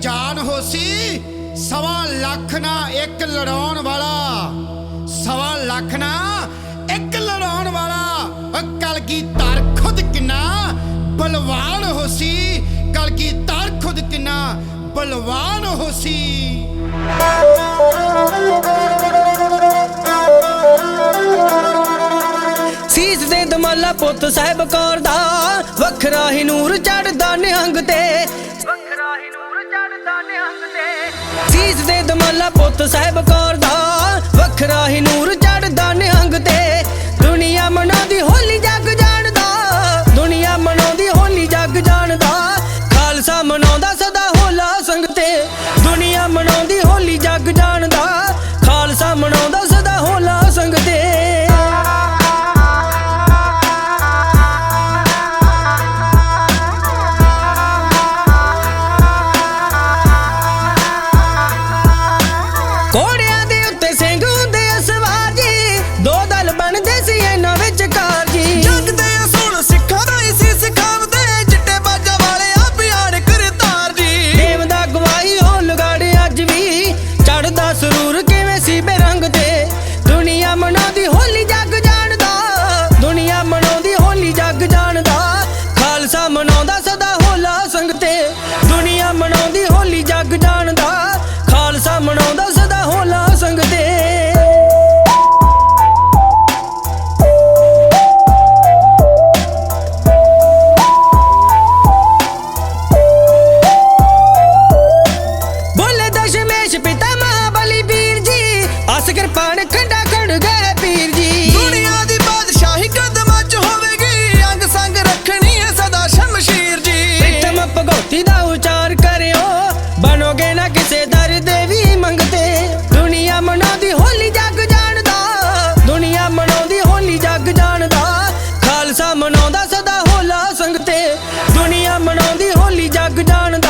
ਜਾਨ ਹੋਸੀ ਸਵਾ ਲੱਖ ਨਾ ਇੱਕ ਲੜਾਉਣ ਵਾਲਾ। ਸਵਾ ਲੱਖ ਨਾ ਇੱਕ ਲੜਾਉਣ ਵਾਲਾ। ਕਲਗੀ ਧਰ ਖੁਦ ਕਿੰਨਾ ਬਲਵਾਨ ਹੋਸੀ ਕਲਗੀ ਧਰ ਖੁਦ ਕਿੰਨਾ ਬਲਵਾਨ ਹੋਸੀ ਦਮਾਲਾ ਪੁੱਤ ਸਾਹਿਬ ਕੌਰ ਦਾ, ਵੱਖਰਾ ਹੀ ਨੂਰ ਚੜਦਾ ਨਿਹੰਗ ਤੇ। ਵੱਖਰਾ ਹੀ ਨੂਰ ਚੜਦਾ ਨਿਹੰਗ ਤੇ। ਸੀਸ ਦੇ ਦਮਾਲਾ ਪੁੱਤ ਸਾਹਿਬ ਕੌਰ ਦਾ, ਵੱਖਰਾ ਹੀ ਨੂਰ ਚੜਦਾ ਨਿਹੰਗ ਤੇ। ਦੁਨੀਆ ਮਨਾਉਂਦੀ ਹੋ ਕੋੜਿਆਂ ਦੇ ਉੱਤੇ ਸਿੰਘ ਹੁੰਦੇ ਆ ਸਵਾਰ ਜੀ। ਦੋ ਦਲ ਬਣਦੇ ਸੀ ਇਹਨਾਂ ਵਿੱਚ ਕਾਰ ਜੀ। ਜਗਦੇ ਅਸੂਲ ਸਿੱਖਾਂ ਦਾ ਹੀ ਸੀ ਸਿਖਾਵਦੇ ਚਿੱਟੇ ਬਾਜਾਂ ਵਾਲੇ ਆ ਪਿਆਰ ਕਰਤਾਰ ਜੀ। ਦੇਵ ਦਾ ਗਵਾਹੀ ਹੋ ਲਗਾੜੇ ਅੱਜ ਵੀ। ਚੜਦਾ ਸਰੂਰ ਕਿਵੇਂ ਸੀ ਬੇਰੰਗ ਤੇ। ਦੁਨੀਆ ਮਨਾਉਂਦੀ ਹੋਲੀ ਜੱਗ ਜਾਣਦਾ। ਦੁਨੀਆ ਮਨਾਉਂਦੀ ਹੋਲੀ ਜੱਗ ਜਾਣਦਾ। ਖਾਲਸਾ ਮਨਾਉਂਦਾ ਖੰਡਾ ਖੰਡ ਗਏ ਪੀਰ ਜੀ। ਦੁਨੀਆ ਦੀ ਬਾਦਸ਼ਾਹੀ ਕਦਮਾਂ 'ਚ ਹੋਵੇਗੀ। ਅੰਗ ਸੰਗ ਰੱਖਣੀ ਹੈ ਸਦਾ ਸ਼ਮਸ਼ੀਰ ਜੀ। ਪ੍ਰੀਤਮ ਭਗਉਤੀ ਦਾ ਉਚਾਰ ਕਰਿਓ। ਬਣੋਗੇ ਨਾ ਕਿਸੇ ਦਰ ਦੇ ਵੀ ਮੰਗਤੇ ਦੁਨੀਆ ਮਨਾਉਂਦੀ ਹੋਲੀ ਜੱਗ ਜਾਣਦਾ ਦੁਨੀਆ ਮਨਾਉਂਦੀ ਹੋਲੀ ਜੱਗ ਜਾਣਦਾ ਖਾਲਸਾ ਮਨਾਉਂਦਾ ਸਦਾ ਹੋਲਾ ਸੰਗ ਤੇ। ਦੁਨੀਆ ਮਨਾਉਂਦੀ ਹੋਲੀ ਜੱਗ ਜਾਣਦਾ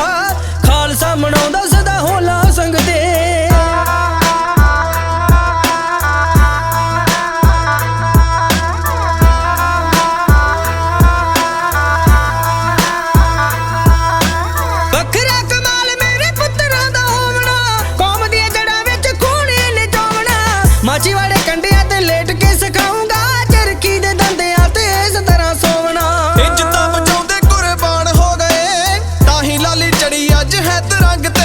ਅੱਜ